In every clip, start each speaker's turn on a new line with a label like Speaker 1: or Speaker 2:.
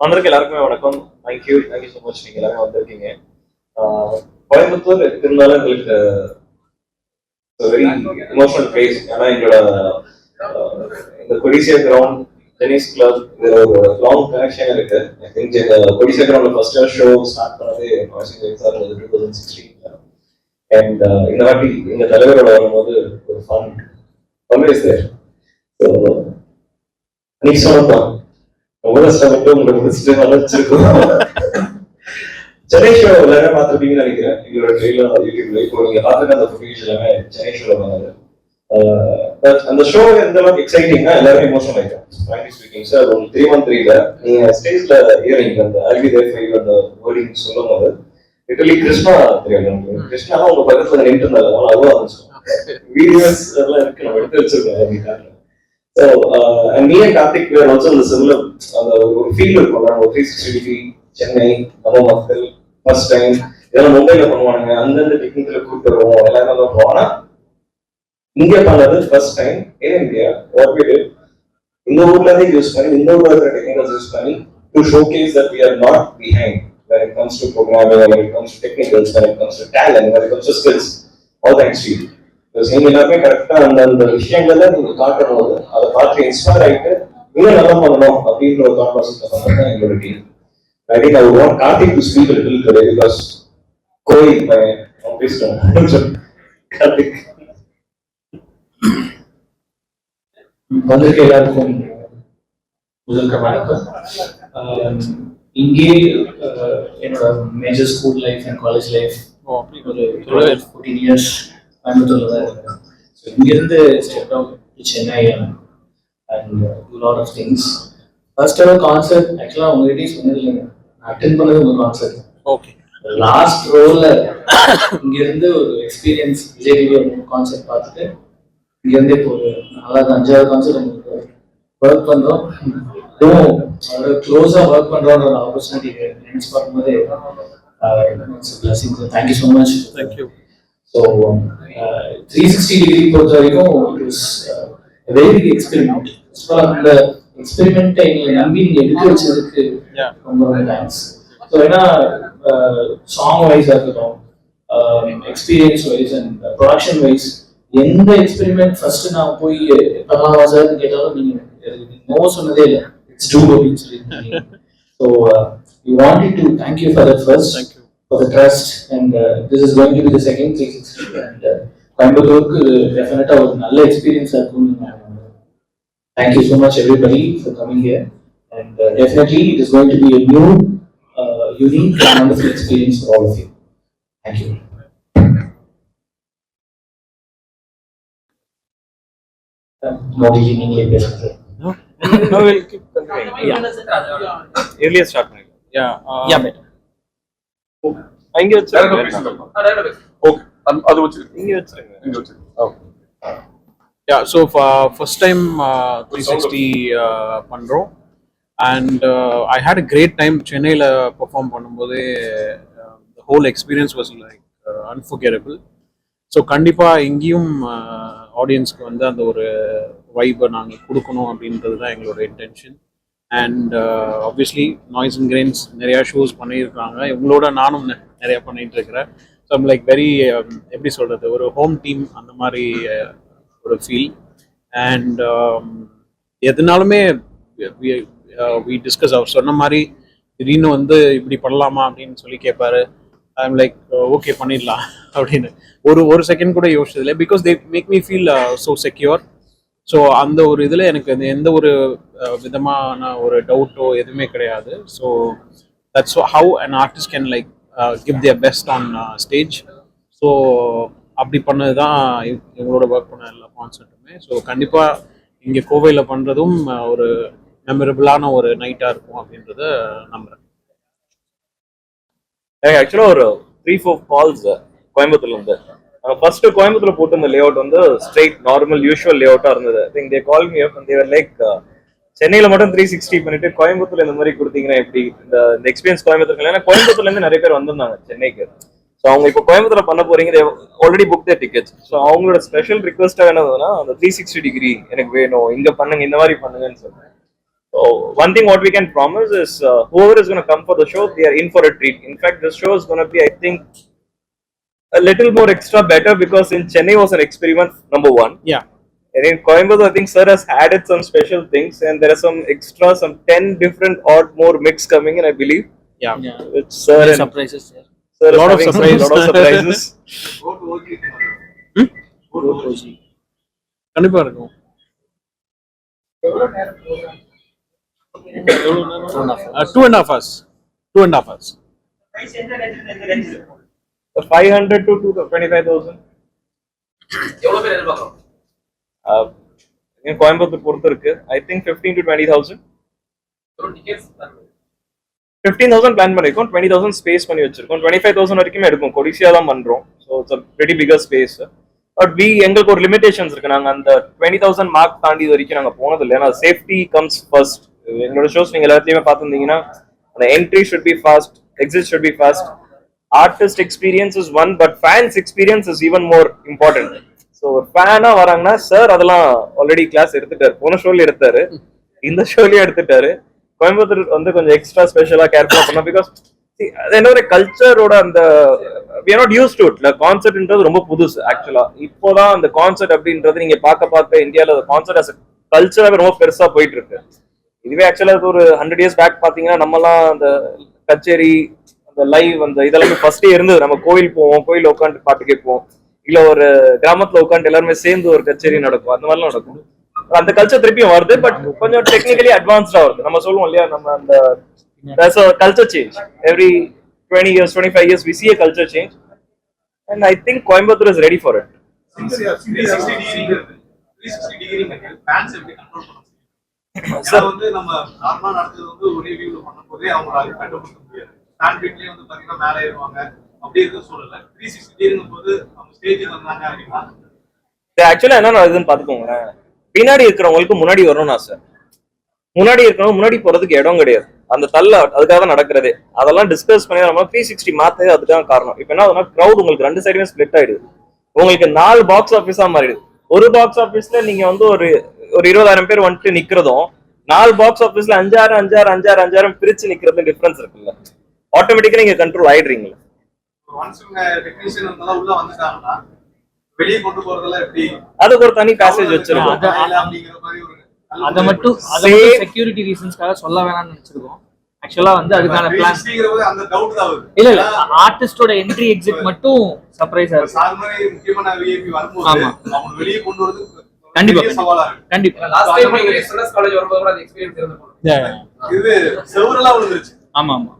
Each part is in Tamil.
Speaker 1: வந்திருக்க எல்லாருக்குமே வணக்கம். தேங்க்யூ தேங்க்யூ ஸோ மச் நீங்க எல்லாமே வந்திருக்கீங்க. கோயம்புத்தூர் இருந்தாலும் எங்களுக்கு வெரி இமோஷனல் பிளேஸ் ஏன்னா எங்களோட இந்த கொடிசியா கிரவுண்ட் டென்னிஸ் கிளப் இது ஒரு லாங் கனெக்ஷன் இருக்கு. ஐ திங்க் இந்த Codissia ground first show start பண்ணது சார் டூ தௌசண்ட் சிக்ஸ்டீன்ல அண்ட் இந்த வாட்டி எங்க தலைவரோட வரும்போது ஒரு ஃபன் ஆல்வேஸ் தேர் ஸோ நீ சொல்லலாம் ரொம்ப கஷ்டப்பட்டு உங்களை முடிச்சுட்டு வளர்ச்சிருக்கோம் சென்னை ஷோ எல்லாருமே பார்த்துருப்பீங்கன்னு நினைக்கிறேன். எங்களோட ட்ரெயிலர் யூடியூப்ல இப்போ நீங்க பார்த்துருக்க அந்த ஃபுட்டேஜ் எல்லாமே சென்னை ஷோல பண்ணது பட் அந்த ஷோ எந்த அளவுக்கு எக்ஸைட்டிங்னா எல்லாரும் எமோஷனல் ஆயிட்டோம் ஃப்ராங்க்லி ஸ்பீக்கிங் சார் ஒரு த்ரீ ஒன் த்ரீல நீங்க ஸ்டேஜ்ல ஏறிங்க அந்த அல்வி ஃபைவ் அந்த வேர்டிங் சொல்லும் போது கிருஷ்ணா தெரியும். கிருஷ்ணா உங்க பக்கத்துல நின்று இருந்தாங்க அதுவும் வீடியோஸ் எல்லாம் இருக்கு. நம்ம எடுத்து வச்சிருக்கோம். So and me and Karthik where also அந்த சிமிலர் அந்த ஒரு ஃபீல் இருக்கும் நம்ம த்ரீ சிக்ஸ்டி டிகிரி சென்னை நம்ம மக்கள் ஃபர்ஸ்ட் டைம் இதெல்லாம் மும்பைல பண்ணுவானுங்க. அந்தந்த டெக்னிக்கல கூப்பிட்டு வருவோம். எல்லாரும் வருவோம் ஆனா இங்க பண்ணது ஃபர்ஸ்ட் டைம் ஏன் இந்தியா வாட் வி டிட் இந்த ஊர்ல இருந்து யூஸ் பண்ணி இந்த ஊர்ல இருக்கிற டெக்னிக்கல்ஸ் யூஸ் பண்ணி to showcase that we are not behind when it comes to programming when it comes to technicals when it comes to talent when it comes to skills all thanks to you. நீங்க எல்லாமே கரெக்டா அந்த அந்த விஷயங்களை நீங்க காட்டும் போது அதை பார்த்து இன்ஸ்பயர் ஆயிட்டு இன்னும் நல்லா பண்ணணும் அப்படின்ற ஒரு தாட் ப்ராசஸ் பண்ணது தான் எங்களோட team I think I want Karthik to speak little today because கோய் அவன் பேசுறேன் கார்த்திக்
Speaker 2: வந்திருக்க எல்லாருக்கும் முதல் வணக்கம். இங்கே என்னோட major school life and college life ஒரு ஃபோர்டீன் இயர்ஸ் கோயம்புத்தூர்ல தான் இருக்கேன் ஸோ இங்கிருந்து step out to Chennai and do lot of things first ever concert ஆக்சுவலாக உங்ககிட்டயும் சொன்னது இல்லைங்க அட்டன் பண்ணது உங்க கான்சர்ட்
Speaker 3: ஓகே
Speaker 2: லாஸ்ட் ரோல இங்க இருந்து ஒரு எக்ஸ்பீரியன்ஸ் விஜய் டிவி கான்செப்ட் பார்த்துட்டு இங்க இருந்து இப்போ ஒரு நாலாவது அஞ்சாவது கான்செப்ட் உங்களுக்கு ஒர்க் பண்றோம். அதுவும் அவரோட க்ளோஸா ஒர்க் பண்றோன்ற ஒரு ஆப்பர்ச்சுனிட்டி நினைச்சு பார்க்கும்போது thank you so much thank you so three sixty degree பொறுத்த வரைக்கும் it was very big experiment அந்த எக்ஸ்பெரிமெண்ட்டை எங்களை நம்பி நீங்க எடுத்து வச்சதுக்கு
Speaker 3: Yeah.
Speaker 2: ரொம்ப ரொம்ப தேங்க்ஸ் ஸோ ஏன்னா சாங் வைஸாக இருக்கட்டும் experience wise and production wise எந்த எக்ஸ்பெரிமெண்ட் ஃபர்ஸ்ட் நான் போய் பண்ணலாமா சார்னு கேட்டாலும் நீங்க நோ சொன்னதே இல்லை இட்ஸ் டூ அப்படின்னு சொல்லியிருக்கீங்க so you wanted to thank you for that first
Speaker 3: Thank you.
Speaker 2: for the trust and uh, this is going to be the second 360 and uh, கோயம்புத்தூருக்கு டெஃபினட்டா ஒரு நல்ல எக்ஸ்பீரியன்ஸா இருக்கும்னு நான் நம்புறேன். Thank you so much everybody for coming here and uh, definitely it is going to be a new uh, unique and wonderful experience for all of you. Thank you. Modi நீங்களே பேசுங்க
Speaker 1: No, we'll keep continuing. Earlier start பண்ணிக்கலாம்.
Speaker 3: Yeah. Uh,
Speaker 2: Yeah, better.
Speaker 1: இங்க வச்சிருங்க.
Speaker 4: ஓகே அது வச்சு
Speaker 1: இங்க வச்சிருங்க.
Speaker 4: இங்க வச்சு
Speaker 3: yeah. So for first time uh, 360 uh, பண்றோம் and uh, I had a great time சென்னையில பெர்ஃபார்ம் பண்ணும்போது the whole experience was like uh, unforgettable. So கண்டிப்பாக இங்கேயும் ஆடியன்ஸ்க்கு வந்து அந்த ஒரு வைப்பை நாங்கள் கொடுக்கணும் அப்படின்றது தான் எங்களோட intention and obviously Noise and Grains நிறையா ஷோஸ் பண்ணியிருக்காங்க. இவங்களோட நானும் நிறையா நிறைய இருக்கிறேன் ஸோ லைக் வெரி எப்படி சொல்கிறது ஒரு ஹோம் டீம் அந்த மாதிரி uh, ஒரு ஃபீல் அண்ட் um, எதுனாலுமே வி டிஸ்கஸ் uh, அவர் சொன்ன மாதிரி திடீர்னு வந்து இப்படி பண்ணலாமா அப்படின்னு சொல்லி கேட்பாரு ஐம் லைக் ஓகே பண்ணிடலாம் அப்படின்னு. ஒரு ஒரு செகண்ட் கூட யோசிச்சதில்லை. Because they make me feel so secure so அந்த ஒரு இதில் எனக்கு எந்த ஒரு விதமான ஒரு டவுட்டோ எதுவுமே கிடையாது. So that's how an artist can like give their best on stage so அப்படி பண்ணது தான் இவங்களோட ஒர்க் பண்ண எல்லா கான்சர்ட்டுமே ஸோ கண்டிப்பாக இங்கே கோவையில் பண்ணுறதும் ஒரு மெமரபிளான ஒரு நைட்டாக இருக்கும் அப்படின்றத நம்புகிறேன்
Speaker 1: ஆக்சுவலாக ஆக்சுவலா ஒரு த்ரீ ஃபோர் கால்ஸ் கோயம்புத்தூர்ல இருந்து. ஃபர்ஸ்ட் கோயம்புத்தூர்ல போட்டு இந்த லே அவுட் வந்து ஸ்ட்ரெயிட் நார்மல் யூஷுவல் லேஅவுட்டாக இருந்தது I think they call me up there like சென்னையில மட்டும் த்ரீ சிக்ஸ்டி பண்ணிட்டு கோயம்புத்தூர்ல இந்த மாதிரி கொடுத்தீங்கன்னா எப்படி இந்த இந்த எக்ஸ்பீரியன்ஸ் கோயம்புத்தூர்ல ஏன்னா கோயம்புத்தூர்ல இருந்து நிறைய பேர் வந்திருந்தாங்க சென்னைக்கு ஸோ அவங்க இப்போ கோயம்புத்தூர்ல பண்ண போறீங்க already book the tickets so அவங்களோட ஸ்பெஷல் ரிக்வஸ்டா என்னதுன்னா அந்த த்ரீ சிக்ஸ்டி டிகிரி எனக்கு வேணும் இங்க பண்ணுங்க இந்த மாதிரி பண்ணுங்கன்னு சொல்றேன் so one thing what we can promise is is whoever come for the show for the show, in are in for a treat. In fact, this show is going to be, I think, a little more extra better because in Chennai was an experiment number one.
Speaker 3: Yeah.
Speaker 1: And in Coimbatore, I think Sir has added some special things, and there are some extra, some ten different odd more mix coming in, I believe.
Speaker 3: Yeah.
Speaker 5: Yeah.
Speaker 1: Which Sir and
Speaker 5: surprises sir.
Speaker 1: Sir is
Speaker 3: Lot of
Speaker 1: having some-
Speaker 3: surprise.
Speaker 1: lot of surprises.
Speaker 3: கண்டிப்பா இருக்கும் two and half hours two and half hours
Speaker 1: Uh, 500 to 25,000. Uh, in Coimbatore பொறுத்து இருக்கு. I think fifteen to twenty thousand fifteen thousand plan பண்ணிருக்கோம். டுவெண்ட்டி தௌசண்ட் ஸ்பேஸ் பண்ணி வச்சிருக்கோம். டுவெண்ட்டி ஃபைவ் தௌசண்ட் வரைக்கும் எடுக்கும் கொடிசியா தான் பண்றோம். So it's very bigger space but we எங்களுக்கு ஒரு லிமிடேஷன்ஸ் இருக்கு. நாங்க அந்த டுவெண்ட்டி தௌசண்ட் மார்க் தாண்டி வரைக்கும் நாங்க போனது இல்லை. ஏன்னா சேஃப்டி கம்ஸ் ஃபர்ஸ்ட் எங்களோட ஷோஸ் நீங்க எல்லாத்துலயுமே பார்த்துருந்தீங்கன்னா அந்த entry should be fast exit should be fast artist experience is one but fans experience is even more important so ஒரு ஃபேனா வராங்கன்னா சார் அதெல்லாம் ஆல்ரெடி கிளாஸ் எடுத்துட்டாரு. போன ஷோல எடுத்தாரு. இந்த ஷோலயும் எடுத்துட்டாரு. கோயம்புத்தூர் வந்து கொஞ்சம் எக்ஸ்ட்ரா ஸ்பெஷலா கேர்ஃபுல்லா பண்ணோம் பிகாஸ் அது என்ன ஒரு கல்ச்சரோட அந்த வி நாட் யூஸ் டு இட்ல கான்செர்ட்ன்றது ரொம்ப புதுசு ஆக்சுவலா இப்போதான் அந்த கான்செர்ட் அப்படின்றது நீங்க பார்க்க பார்க்க இந்தியாவில் கான்செர்ட் அஸ் கல்ச்சராகவே ரொம்ப பெருசா போயிட்டு இருக்கு இதுவே ஆக்சுவலா இது ஒரு ஹண்ட்ரட் இயர்ஸ் பேக் பாத்தீங்கன்னா நம்மலாம் அந்த கச்சேரி அந்த லைவ் அந்த இதெல்லாமே ஃபர்ஸ்டே இருந்தது. நம்ம கோயில் போவோம் கோயில் உட்காந்து பாட்டு கேட்போம். இல்ல ஒரு கிராமத்துல உட்காந்து எல்லாருமே சேர்ந்து ஒரு கச்சேரி நடக்கும். அந்த மாதிரிலாம் நடக்கும். அந்த கல்ச்சர் திருப்பியும் வருது பட் கொஞ்சம் டெக்னிக்கலி அட்வான்ஸ்டா வருது. நம்ம சொல்லுவோம் இல்லையா நம்ம அந்த culture change every twenty years twenty five years we see culture change and I think Coimbatore is ready for it
Speaker 6: sir வந்து நம்ம நார்மலா நடந்தது வந்து ஒரே வியூல பண்ணும்போதே அவங்களால கண்டுபிடிக்க முடியாது. வீட்லயே வந்து பாத்தீங்கன்னா மேல ஏறுவாங்க. அப்படி இருக்க சூழல்ல த்ரீ சிக்ஸ்டி டிகிரிங்கும் போது அவங்க ஸ்டேஜுக்கு வந்தாங்க அப்படின்னா?
Speaker 1: ஆக்சுவலா என்ன நடக்குதுன்னு பார்த்துக்கோங்களேன். பின்னாடி இருக்கிறவங்களுக்கு முன்னாடி வரணும்னு ஆசை. முன்னாடி இருக்கிறவங்க முன்னாடி போறதுக்கு இடம் கிடையாது. அந்த தள்ள அதுக்காக தான் நடக்கிறதே. அதெல்லாம் டிஸ்கஸ் பண்ணி நம்ம த்ரீ சிக்ஸ்டி மாத்தது அதுதான் காரணம். இப்போ என்ன ஆகுதுன்னா க்ரௌட் உங்களுக்கு ரெண்டு சைடுமே ஸ்ப்ளிட் ஆயிடுது. உங்களுக்கு நாலு பாக்ஸ் ஆஃபீஸா மாறிடுது. ஒரு பாக்ஸ் ஆஃபீஸ்ல நீங்க வந்து ஒரு ஒரு இருபதாயிரம் பேர் வந்துட்டு நிக்கிறதும் நாலு பாக்ஸ் ஆஃபீஸ்ல அஞ்சாயிரம் அஞ்சாயிரம் அஞ்சாயிரம் அஞ்சாயிரம் பிரிச்சு நிக்கிறது டிஃபரன்ஸ் இருக்குல்ல. ஆட்டோமேட்டிக்கா நீங்க கண்ட்ரோல் ஆயிடுறீங்களா அதுக்கு ஒரு தனி பேசேஜ் வச்சிருக்கோம்.
Speaker 5: அது- மட்டும் அதை மட்டும் செக்யூரிட்டி ரீசன்ஸ்க்காக சொல்ல வேணாம்னு நினைச்சிருக்கோம். ஆக்சுவலா வந்து அதுக்கான பிளான்
Speaker 6: 360 ங்கிற போது அந்த டவுட் தான் வருது.
Speaker 5: இல்ல இல்ல. ஆர்டிஸ்டோட என்ட்ரி எக்ஸிட் மட்டும் சர்ப்ரைஸா இருக்கு. ஆமா.
Speaker 6: வெளியே கொண்டு வரது
Speaker 5: கண்டிப்பா, ஆமா ஆமா.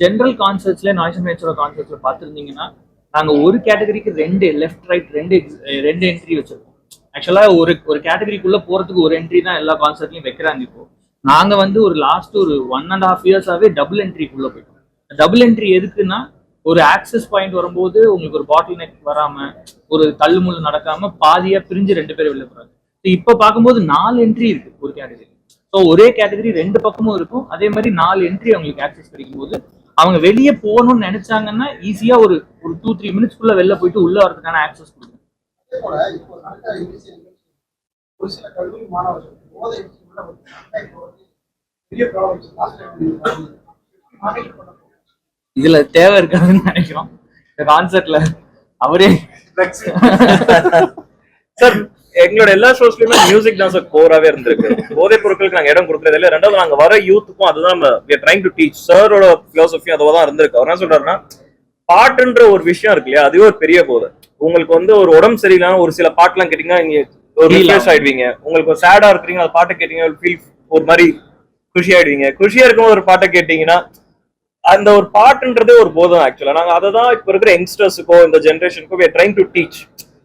Speaker 5: ஜென்ரல் கான்சர்ட்ஸ்ல நாய்ஸ் மேட்சோட கான்சர்ட்ஸ்ல பார்த்துருந்தீங்கன்னா நாங்க ஒரு கேட்டகரிக்கு ரெண்டு லெஃப்ட் ரைட் ரெண்டு ரெண்டு என்ட்ரி வச்சிருக்கோம். ஆக்சுவலா ஒரு ஒரு கேட்டகரிக்குள்ள போறதுக்கு ஒரு என்ட்ரி தான் எல்லா கான்சர்ட்லயும் வைக்கிறாங்க இப்போ. நாங்க வந்து ஒரு லாஸ்ட் ஒரு ஒன் அண்ட் ஹாஃப் இயர்ஸாவே டபுள் என்ட்ரிக்குள்ள போயிட்டோம். டபுள் என்ட்ரி எதுக்குன்னா ஒரு ஆக்சஸ் பாயிண்ட் வரும்போது உங்களுக்கு ஒரு பாட்டில் நெக் வராம ஒரு தள்ளுமுள்ளு நடக்காம பாதியா பிரிஞ்சு ரெண்டு பேரும் வெளில போறாங்க. இப்ப பார்க்கும்போது நாலு என்ட்ரி இருக்கு ஒரு கேட்டகரி ஸோ ஒரே கேட்டகரி ரெண்டு பக்கமும் இருக்கும். அதே மாதிரி நாலு என்ட்ரி அவங்களுக்கு ஆக்சஸ் கிடைக்கும் போது அவங்க வெளியே போகணும்னு நினைச்சாங்கன்னா ஈஸியா ஒரு ஒரு டூ த்ரீ மினிட்ஸ்க்குள்ள வெளில போயிட்டு உள்ள வரதுக்கான ஆக்சஸ் கொடுக்கும்.
Speaker 7: ஒரு சில கல்லூரி மாணவர்கள் போதை
Speaker 5: இதுல தேவை இருக்காதுன்னு நினைக்கிறோம். இந்த கான்செர்ட்ல அவரே
Speaker 1: சார் எங்களோட எல்லா ஷோஸ்லயுமே மியூசிக் தான் சார் கோராவே இருந்திருக்கு. போதைப் பொருட்களுக்கு நாங்க இடம் கொடுக்கறது இல்ல. ரெண்டாவது நாங்க வர யூத்துக்கும் அதுதான் நம்ம ட்ரைங் டு டீச் சாரோட பிலாசபி அதுவா தான் இருந்திருக்கு. அவர் என்ன சொல்றாருன்னா பாட்டுன்ற ஒரு விஷயம் இருக்கு இல்லையா? அதுவே ஒரு பெரிய போதை. உங்களுக்கு வந்து ஒரு உடம்பு சரியில்லாம ஒரு சில பாட்டுலாம் கேட்டீங்கன்னா நீங்க ஒரு ரிஃப்ரெஷ் ஆயிடுவீங்க. உங்களுக்கு சேடா இருக்கிறீங்க அந்த பாட்டை கேட்டீங்க ஃபீல் ஒரு மாதிரி குஷி ஆயிடுவீங்க. குஷியா இருக்கும்போது ஒரு பாட்டை கேட்டீங்கன்னா அந்த ஒரு பாட்டுன்றதே ஒரு போதும் ஆக்சுவலா நாங்க அதை தான் இப்ப இருக்கிற யங்ஸ்டர்ஸுக்கோ இந்த ஜென்ரேஷனுக்கோ trying டு டீச்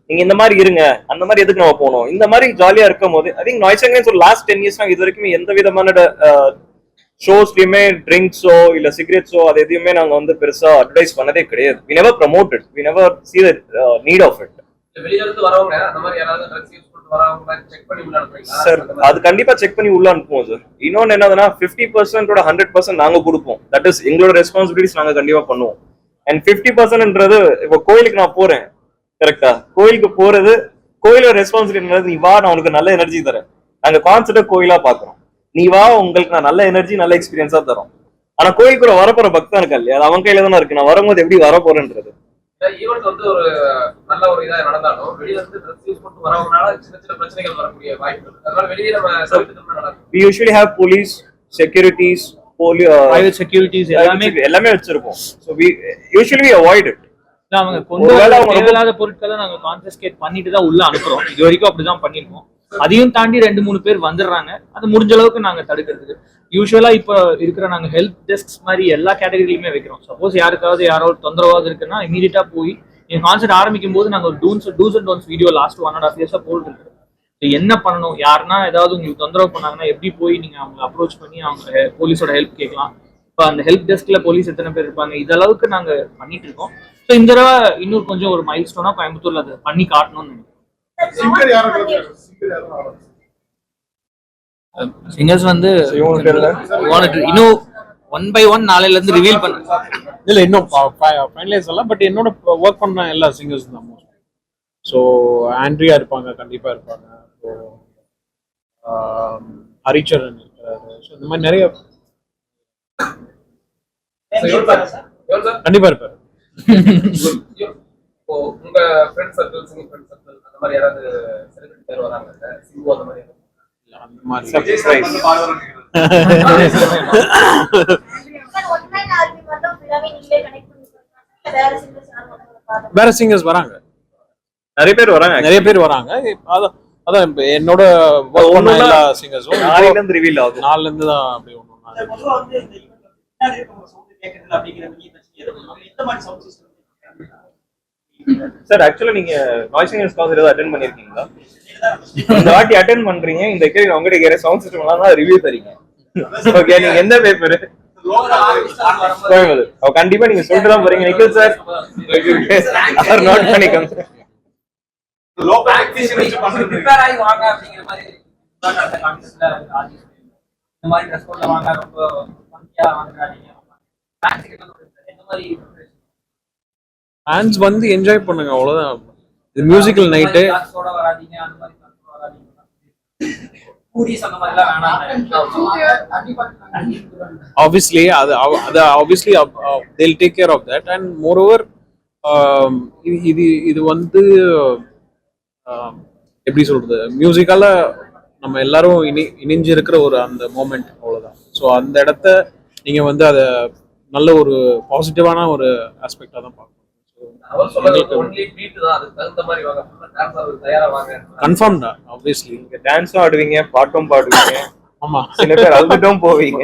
Speaker 1: நீங்க இந்த மாதிரி இருங்க அந்த மாதிரி எதுக்கு நம்ம போகணும்? இந்த மாதிரி ஜாலியா இருக்கும் போது ஐ திங்க் நாய்ஸ் அங்கேன்ஸ் ஒரு லாஸ்ட் டென் இயர்ஸ் இது வரைக்கும் எந்த விதமான ஷோஸ்லயுமே ட்ரிங்க்ஸோ இல்ல சிகரெட்ஸோ அது எதையுமே நாங்க வந்து பெருசா அட்வைஸ் பண்ணதே கிடையாது.
Speaker 8: We never promoted we never see the need of it
Speaker 1: sir அது கண்டிப்பா செக் பண்ணி உள்ள அனுப்புவோம் சார் இன்னொன்னு என்னதுன்னா ஃபிஃப்டி பர்சன்டோட ஹண்ட்ரட் பர்சன்ட் நாங்க கொடுப்போம். தட் இஸ் எங்களோட ரெஸ்பான்சிபிலிட்டிஸ் நாங்க கண்டிப்பா பண்ணுவோம். அண்ட் ஃபிஃப்டி பர்சன்ட்ன்றது இப்போ கோயிலுக்கு நான் போறேன். கரெக்டா கோயிலுக்கு போறது கோயிலோட ரெஸ்பான்சிபிலிட்டி நீ வா நான் உனக்கு நல்ல எனர்ஜி தரேன். நாங்க கான்செப்ட கோயிலா பாக்குறோம். நீ வா உங்களுக்கு நான் நல்ல எனர்ஜி நல்ல எக்ஸ்பீரியன்ஸா தரோம். ஆனா கோயிலுக்குள்ள வரப்போற பக்தன் இருக்கா இல்லையா? அது அவன் கையில தானே இருக்கு. நான் வரும்போது எப்படி வர போறேன்றது
Speaker 8: ஈவெண்ட் வந்து ஒரு நல்ல ஒரு இதா நடந்தாலும் வெளியில இருந்து ட்ரெஸ் யூஸ் பண்ணிட்டு வரவங்கனால சின்ன சின்ன பிரச்சனைகள் வரக்கூடிய வாய்ப்பு இருக்கு. அதனால வெளியே நம்ம தவிர்த்துட்டோம்னா நல்லா இருக்கும்
Speaker 1: we usually have police securities poli
Speaker 5: private securities எல்லாமே
Speaker 1: எல்லாமே வச்சிருப்போம். So we usually we avoid it.
Speaker 5: இல்ல, அவங்க கொண்டு வர தேவையில்லாத பொருட்களை நாங்க கான்ஃபிஸ்கேட் பண்ணிட்டு தான் உள்ள அனுப்புறோம். இது வரைக்கும் அப்படிதான் பண்ணிருக்கோம். அதையும் தாண்டி ரெண்டு மூணு பேர் வந்துடுறாங்க. அது முடிஞ்ச அளவுக்கு நாங்க தடுக்கிறதுக்கு. யூஸ்வலா இப்ப இருக்கிற நாங்க ஹெல்ப் டெஸ்க் மாதிரி எல்லா கேட்டகரியிலுமே வைக்கிறோம். சப்போஸ் யாருக்காவது யாராவது தொந்தரவாக இருக்குன்னா இமீடியட்டா போய் எங்க கான்சர்ட் ஆரம்பிக்கும் போது நாங்க ஒரு tunes two's and tones video last one and half இயர்ஸா இது என்ன பண்ணணும்? யாருன்னா ஏதாவது உங்களுக்கு தொந்தரவு பண்ணாங்கன்னா எப்படி போய் நீங்க அவங்க அப்ரோச் பண்ணி அவங்க போலீஸோட ஹெல்ப் கேட்கலாம். இப்போ அந்த ஹெல்ப் டெஸ்க்ல போலீஸ் எத்தனை பேர் இருப்பாங்க? இது அளவுக்கு நாங்க பண்ணிட்டு இருக்கோம். ஸோ இந்த தடவை இன்னும் கொஞ்சம் ஒரு மைல் ஸ்டோனா கோயம்புத்தூர்ல அதை பண்ணி காட்டணும்னு நினைக்கிறேன். சிங்கர்ஸ் வந்து இன்னும் ஒன் பை ஒன் நாளையில இருந்து ரிவீல் பண்ண
Speaker 3: இல்லை இன்னும் ஃபைனலைஸ் அல்ல பட் என்னோட ஒர்க் பண்ண எல்லா சிங்கர்ஸ் தான் ஸோ ஆண்ட்ரியா இருப்பாங்க கண்டிப்பாக இருப்பாங்க. ஸோ ஹரிச்சரன் இருக்கிறாரு. ஸோ இந்த மாதிரி நிறைய கண்டிப்பாக இருப்பார்.
Speaker 8: உங்க ஃப்ரெண்ட் சர்க்கிள் ஃப்ரெண்ட் சர்க்கிள் அந்த மாதிரி யாராவது செலிபிரிட்டி பேர் வராங்க சிம்பு அந்த மாதிரி
Speaker 3: அந்த மாதிரி
Speaker 9: வேற சிங்கர்ஸ்
Speaker 3: வராங்க.
Speaker 1: நிறைய பேர் வராங்க
Speaker 3: நிறைய பேர் வராங்க. அதான் அதான் என்னோட சிங்கர்ஸும்
Speaker 1: நாளையில இருந்து ரிவீல் ஆகும்
Speaker 3: நாலுல இருந்து தான் அப்படி ஒன்று
Speaker 1: சார் ஆக்சுவலா நீங்க நாய்ஸ் சிங்கர்ஸ் கான்சர்ட் ஏதாவது அட்டென்ட் பண்ணிருக்கீங்களா? இந்த வாட்டி அட்டென்ட் பண்றீங்க இந்த கேள்வி உங்ககிட்ட கேட்கிற சவுண்ட் சிஸ்டம் எல்லாம் ரிவ்யூ தரீங்க. ஓகே நீங்க எந்த பேப்பர் கண்டிப்பா நீங்க சொல்லிட்டு தான் போறீங்க நிக்கில் சார் அவர் நோட் பண்ணிக்கோங்க.
Speaker 10: இந்த மாதிரி ட்ரெஸ் கோட்ல வாங்க ரொம்ப
Speaker 3: ஃபேன்ஸ் வந்து என்ஜாய் பண்ணுங்க அவ்வளவுதான். இது மியூசிக்கல் நைட்டு ஆப்வியஸ்லி அது அது obviously they'll take care of that and more over இது இது வந்து um, எப்படி சொல்றது? மியூசிக்கால நம்ம எல்லாரும் இனி இணைஞ்சு இருக்கிற ஒரு அந்த மூமெண்ட் அவ்வளவுதான். ஸோ அந்த இடத்த நீங்க வந்து அதை நல்ல ஒரு பாசிட்டிவான ஒரு ஆஸ்பெக்டா தான் பார்க்கணும்.
Speaker 8: அவர் சொல்றது ஒன்லி பீட் தான். அதுக்கு தகுந்த மாதிரி வாங்க. டான்ஸ் ஆடுறது தயாரா வாங்க.
Speaker 3: கன்ஃபார்ம்டா ஆப்வியஸ்லி
Speaker 1: நீங்க டான்ஸும் ஆடுவீங்க பாட்டும் பாடுவீங்க.
Speaker 3: ஆமா.
Speaker 1: சில பேர் அழுதுட்டும் போவீங்க.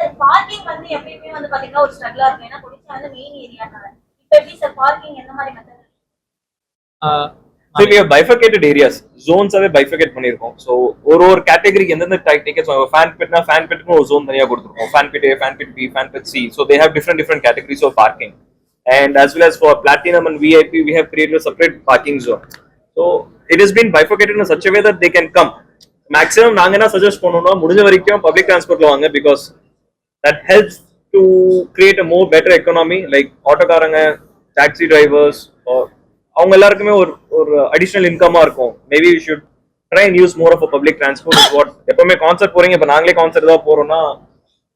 Speaker 9: சார் பார்க்கிங் வந்து எப்பயுமே வந்து பாத்தீங்கன்னா ஒரு ஸ்ட்ரகிளா இருக்கும். ஏன்னா கொடிச்சா வந்து மெயின் ஏரியானால இப்போ எப்படி சார் பார்க்கிங் எந்த மாதிரி மெத்தட்
Speaker 1: Areas. Zones ஆவே bifurcate பண்ணிருக்கோம். So ஒரு ஒரு கேட்டகரிக்கு எந்தெந்த டிக்கெட்ஸ் ஃபேன் பிட்னா ஃபேன் பிட்னு ஒரு ஜோன் தனியா கொடுத்துருக்கோம். Fan pit A, fan pit fan platinum and VIP, we have created a separate parking zone. So it has been bifurcated in such a way that they can come. Maximum நாங்க என்ன சஜஸ்ட் பண்ணோம்னா முடிஞ்ச வரைக்கும் பப்ளிக் டிரான்ஸ்போர்ட்ல வாங்க because helps to create a more better economy like ஆட்டோக்காரங்க டாக்ஸி டிரைவர்ஸ் அவங்க எல்லாருக்குமே ஒரு ஒரு அடிஷனல் இன்கமா இருக்கும். Maybe we should try and use more of public transport what எப்பவுமே கான்சர்ட் போறீங்க இப்போ நாங்களே கான்சர்ட் தான் போறோம்னா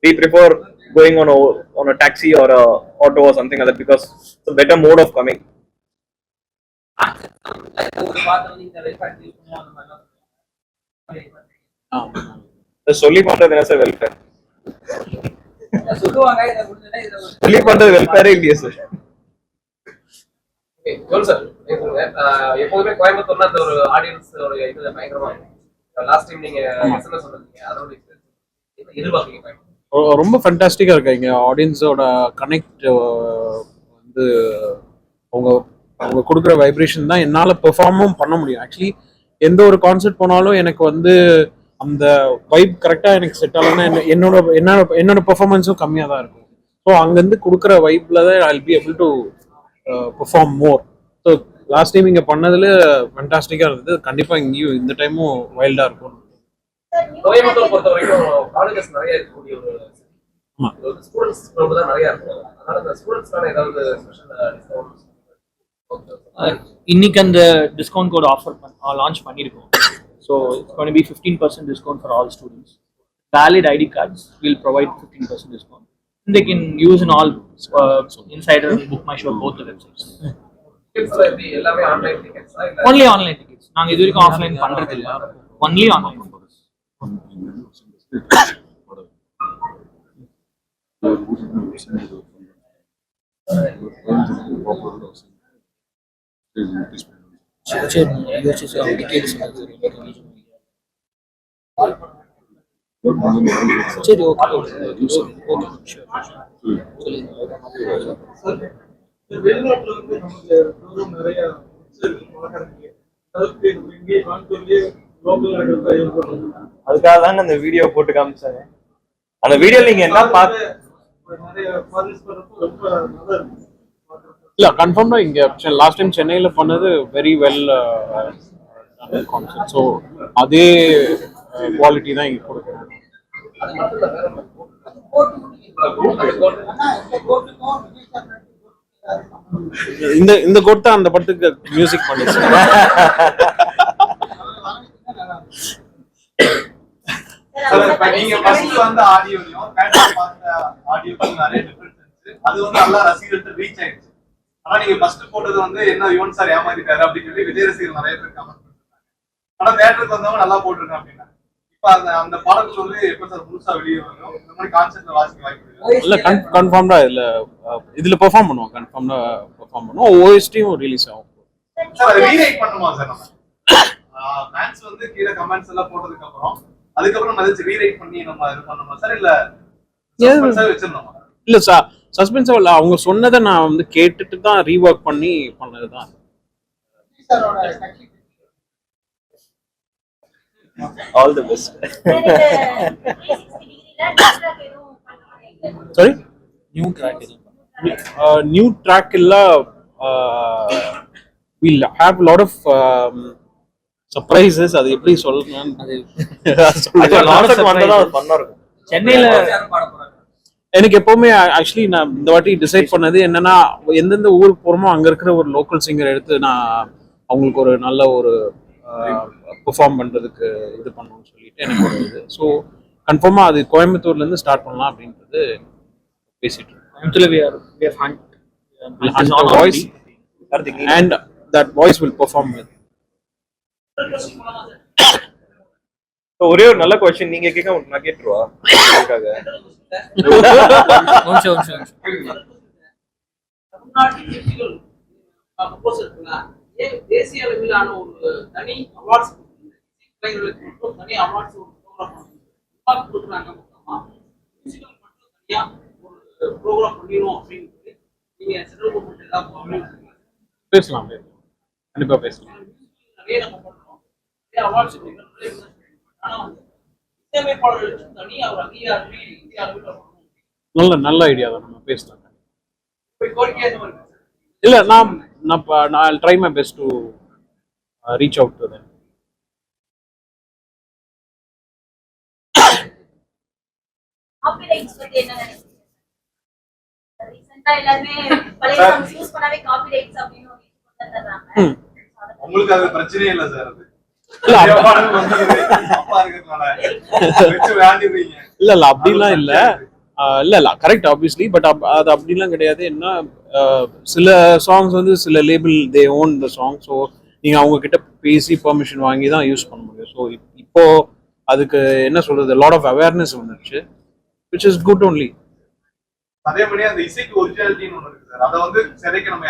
Speaker 1: we prefer going on on a taxi or
Speaker 10: auto or something other because better mode of coming
Speaker 1: சொல்லி பண்றது என்ன சார் வெல்ஃபேர் சொல்லி பண்றது வெல்ஃபேரே இல்லையா சார்
Speaker 8: ஓகே ஜோல் சார் சொல்லுங்க ஆஹ் எப்போதுமே கோயம்புத்தூர்ல அந்த ஒரு ஆடியன்ஸ் ஒரு இது பயங்கரமா லாஸ்ட் டைம் நீங்க எஸ்எம்எஸ் சொன்னீங்க அதோட experience. எதிர்பார்க்கீங்க
Speaker 3: ரொம்ப ஃபண்டாஸ்டிக்காக இருக்கு. இங்கே ஆடியன்ஸோட கனெக்ட் வந்து அவங்க அவங்க கொடுக்குற வைப்ரேஷன் தான் என்னால் பெர்ஃபார்மும் பண்ண முடியும். ஆக்சுவலி எந்த ஒரு கான்சர்ட் போனாலும் எனக்கு வந்து அந்த வைப் கரெக்டாக எனக்கு செட் ஆகலன்னா என்ன- என்னோட என்னோட என்னோட பெர்ஃபார்மன்ஸும் கம்மியாக தான் இருக்கும். ஸோ அங்கேருந்து கொடுக்குற வைப்பில் தான் I be able to perform more so last time இங்கே பண்ணதில் ஃபண்டாஸ்டிக்காக இருந்தது. கண்டிப்பாக இங்கேயும் இந்த டைமும் வைல்டாக இருக்கும்.
Speaker 8: கோயம்புத்தூர் பொறுத்த வரைக்கும் காலேஜஸ் நிறைய இருக்கக்கூடிய ஒரு
Speaker 3: ஆமா.
Speaker 8: ஸ்டூடெண்ட்ஸ் ரொம்ப தான் நிறைய இருக்கும். அதனால இந்த ஸ்டூடெண்ட்ஸ்க்கான ஏதாவது ஸ்பெஷல் டிஸ்கவுண்ட்
Speaker 5: Uh, இன்னைக்கு அந்த டிஸ்கவுண்ட் கோட் ஆஃபர் லான்ச் பண்ணியிருக்கோம் so it's gonna be fifteen percent discount for all students valid ID cards will provide fifteen percent discount they can use in all uh, insider and book my show both the websites
Speaker 8: எல்லாமே ஆன்லைன் டிக்கெட்ஸா இல்ல
Speaker 5: only online tickets நாங்க இது வரைக்கும் ஆஃப்லைன் பண்றது இல்ல only online சரி சரி யோசிச்சு அவங்க டீடைல்ஸ் சரி ஓகே ஓகே
Speaker 1: அதுக்காக தாங்க அந்த வீடியோ போட்டு காமிச்சாங்க. அந்த வீடியோ நீங்க என்ன பார்த்து
Speaker 6: இருக்கு
Speaker 3: இல்ல கன்ஃபார்ம்டா இங்க லாஸ்ட் டைம் சென்னையில பண்ணது வெரி வெல் கான்செப்ட் ஸோ அதே குவாலிட்டி தான் இங்க கொடுக்குறோம் இந்த இந்த கோட் தான் அந்த படத்துக்கு மியூசிக் பண்ணிச்சு.
Speaker 6: நீங்க ஃபர்ஸ்ட் வந்த ஆடியோலயும் பார்த்த ஆடியோக்கும் நிறைய டிஃபரன்ஸ் இருந்துச்சு அது வந்து நல்லா ரசிகர்கள்ட்ட ரீச் ஆயிடுச்சு. ஆனா நீங்க ஃபர்ஸ்ட் போட்டது வந்து என்ன யுவன் சார் ஏமாத்திட்டாரு அப்படின்னு சொல்லி விஜய் ரசிகர்கள் நிறைய பேர் கமெண்ட் பண்ணிருக்காங்க ஆனா தேட்டருக்கு வந்தவங்க நல்லா போட்டிருக்காங்க அப்படின்னா. அந்த அந்த பாடல் வந்து எப்ப சார் முழுசா வெளியே வரும் இந்த மாதிரி கான்செப்ட்ல வாசிக்க வாய்ப்பு இருக்கு?
Speaker 3: இல்ல கன்ஃபார்ம்டா இதுல பெர்ஃபார்ம் பண்ணுவோம் கன்ஃபார்ம்டா பெர்ஃபார்ம் பண்ணுவோம். ஓஎஸ்டியும் ரிலீஸ் ஆகும்.
Speaker 6: சார் அதை ரீரைட் பண்ணுமா சார் நம்ம? ஃபேன்ஸ் வந்து கீழே கமெண்ட்ஸ் எல்லாம் போட்டதுக்கு அப்புறம் அதுக்கப்புறம் நம்ம எதாச்சும் ரீரைட் பண்ணி நம்ம இது பண்ணணுமா சார் இல்ல வச்சிருந்தோமா
Speaker 3: இல்ல சார் சஸ்பென்ஸா இல்ல அவங்க சொன்னதை நான் வந்து கேட்டுட்டு தான் ரீஒர்க் பண்ணி பண்ணதுதான்.
Speaker 1: All the
Speaker 3: best
Speaker 5: sorry new track
Speaker 3: new track இல்ல will have lot of surprises அது எப்படி
Speaker 1: இருக்கும்.
Speaker 5: சென்னையில
Speaker 3: எனக்கு எப்பவுமே ஆக்சுவலி நான் இந்த வாட்டி டிசைட் பண்ணது என்னன்னா எந்தெந்த ஊருக்கு போறோமோ அங்க இருக்கிற ஒரு லோக்கல் சிங்கர் எடுத்து நான் அவங்களுக்கு ஒரு நல்ல ஒரு பெர்ஃபார்ம் பண்றதுக்கு இது பண்ணணும்னு சொல்லிட்டு எனக்கு ஒரு இது. ஸோ கன்ஃபார்மா அது கோயம்புத்தூர்ல இருந்து ஸ்டார்ட் பண்ணலாம் அப்படின்றது பேசிட்டு இருக்கோம். And that voice will perform with
Speaker 1: So, ஒரே ஒரு நல்ல கொஸ்டின் நீங்க கேட்க நான் கேட்டுருவா அதுக்காக
Speaker 5: நிமிஷம் நிமிஷம்
Speaker 10: தேசிய அளவிலான ஒரு தனி அவார்ட்ஸ் கலைஞர்களுக்கு மட்டும் தனி அவார்ட்ஸ் ஒரு ப்ரோக்ராம் கொடுக்குறாங்க. மொத்தமா. மியூசிக்கல் மட்டும் தனியா ஒரு ப்ரோக்ராம் பண்ணிடணும் அப்படின்னு நீங்க சென்ட்ரல் கவர்மெண்ட் ஏதாவது
Speaker 3: பேசலாம். கண்டிப்பா பேசலாம்.
Speaker 10: நிறைய நம்ம பண்றோம். நிறைய அவார்ட்ஸ் ஆனா வந்து இசையமைப்பாளர்களுக்கு தனி அவர் அங்கீகாரமே இந்திய அளவில்
Speaker 3: நல்ல நல்ல ஐடியா தான். நம்ம பேசலாம்.
Speaker 10: கோரிக்கை
Speaker 3: இல்ல நான் நான் நான்
Speaker 9: try my best to reach out to
Speaker 3: hmm.
Speaker 6: உங்களுக்கு அது பிரச்சனையே இல்ல சார் அது.
Speaker 3: இல்ல, இல்ல இல்ல அப்படிலாம் இல்ல. இல்ல இல்ல கரெக்ட் ஆப்வியஸ்லி பட் அது அப்படிலாம் கிடையாது. என்ன சில சாங்ஸ் வந்து சில label they own the song so நீங்க அவங்க கிட்ட பேசி பெர்மிஷன் வாங்கி தான் யூஸ் பண்ண முடியும். ஸோ இப்போ அதுக்கு என்ன சொல்றது லாட் ஆஃப் அவேர்னஸ் வந்துருச்சு விச் இஸ் குட் ஒன்லி
Speaker 6: அதே மாதிரி அந்த இசைக்கு ஒரிஜினாலிட்டின்னு ஒண்ணு இருக்கு சார். அதை வந்து நம்ம.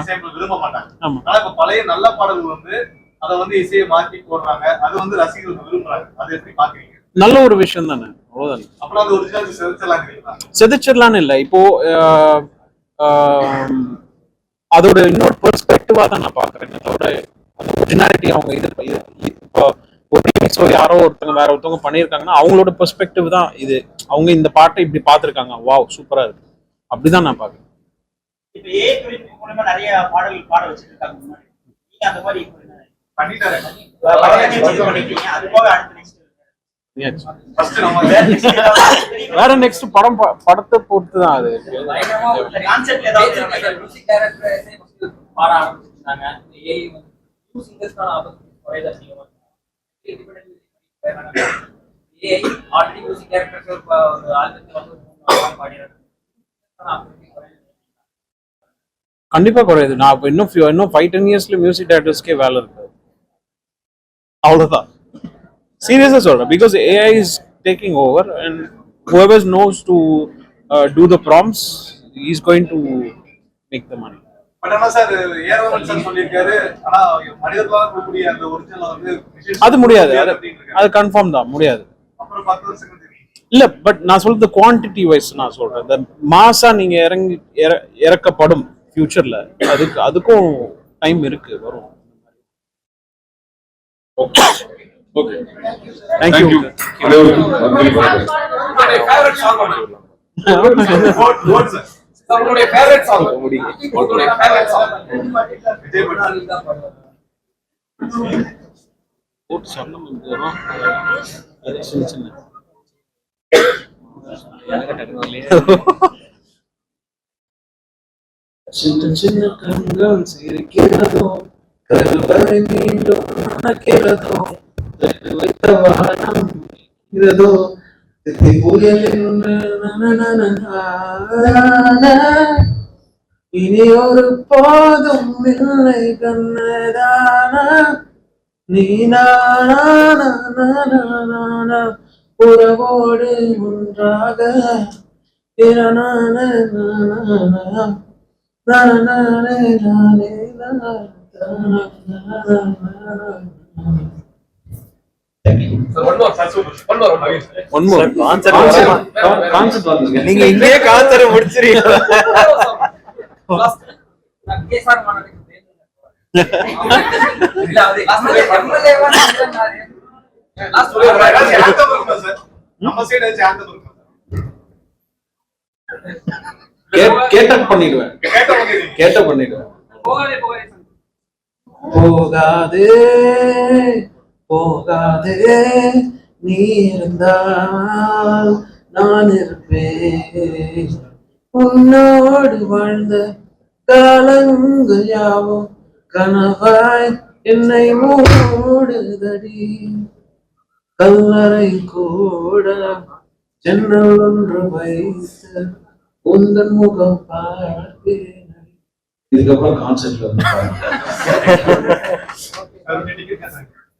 Speaker 6: இசையமைப்பு விரும்ப மாட்டாங்க. ஆனா இப்ப பழைய நல்ல பாடல்கள் வந்து அதை வந்து இசையை மாத்தி போடுறாங்க. அது வந்து ரசிகர்கள் விரும்புறாங்க. அதை எப்படி பாக்குறீங்க?
Speaker 3: நல்ல ஒரு விஷயம் தானே. அவ்வளோதானே செதுச்சிடலான்னு இல்லை. இப்போ அதோட இன்னொரு பெர்ஸ்பெக்டிவா தான் நான் பாக்குறேன் அதோட அந்த ஒரிஜினாலிட்டி அவங்க இது இப்போ ஒரு remix-ஓ யாரோ ஒருத்தவங்க வேற ஒருத்தவங்க பண்ணியிருக்காங்கன்னா அவங்களோட பெர்ஸ்பெக்டிவ் தான் இது. அவங்க இந்த பாட்டை இப்படி பார்த்திருக்காங்க. வாவ் சூப்பரா இருக்கு. அப்படிதான் நான் பாக்குறேன்
Speaker 10: இப்ப ஏ குறிப்பு மூலமா நிறைய பாடல் பாட
Speaker 3: வேற நெக்ஸ்ட் படம் படத்தை பொறுத்து தான் அது கண்டிப்பா குறையுது. நான் இப்போ இன்னும் இன்னும் ஃபைவ் டென் இயர்ஸ்ல மியூசிக் டேரக்டர்ஸ்க்கே வேலை இருக்கு. அவ்வளவுதான். சீரியஸா சொல்றேன். Because AI is taking over and whoever knows to uh, do the prompts is going to make the money.
Speaker 6: But ஆனா சார் ஏரவன் சார் சொல்லியிருக்காரு. ஆனா மனிதர்களால் இருக்கக்கூடிய அந்த ஒரிஜினல் வந்து machines
Speaker 3: அது முடியாது. அது கன்ஃபார்ம் தான். முடியாது.
Speaker 6: அப்புறம் பத்து வருஷம் தெரியும்
Speaker 3: இல்ல பட் நான் சொல்றது குவான்டிட்டி வைஸ் நான் சொல்றேன். இந்த மாசா நீங்க இறங்கி இற- இறக்கப்படும் ஃபியூச்சர்ல அதுக்கு அதுக்கும் டைம் இருக்கு. வரும்.
Speaker 4: ஓகே
Speaker 3: தேங்க்யூ
Speaker 4: நன்றி வணக்கம்.
Speaker 8: உங்களுடைய ஃபேவரட் சாங். உங்களுடைய ஃபேவரட் சாங் உங்களுடைய ஃபேவரட் சாங்
Speaker 6: விஜய் பட்
Speaker 3: சின்ன சின்ன சின்ன சின்ன கண்கள் சிரிக்கிறதோ கருவறை மீண்டும் நடக்கிறதோ வைத்த வானம் இருக்கிறதோ இனி ஒரு போதும் இல்லை கண்ணதானா நீ நான உறவோடு ஒன்றாக இரணான நானே நானே
Speaker 1: நீங்க இங்கேயே காத்தர முடிச்சிருக்கீங்க
Speaker 3: பண்ணிடுவேன்.
Speaker 6: கேட்ட
Speaker 3: பண்ணிடுவேன்.
Speaker 10: போகாதே. போகாதே.
Speaker 3: நீ இருந்தால் நான் இருப்பேன். உன்னோடு வாழ்ந்த காலங்கள் யாவும் கனவாய் என்னை மூடுதடி. கல்லறை கூட ஜன்னல் ஒன்று வைத்து உந்தன் முகம் பார்ப்பேன் இதுக்கப்புறம் கான்செப்ட் வந்து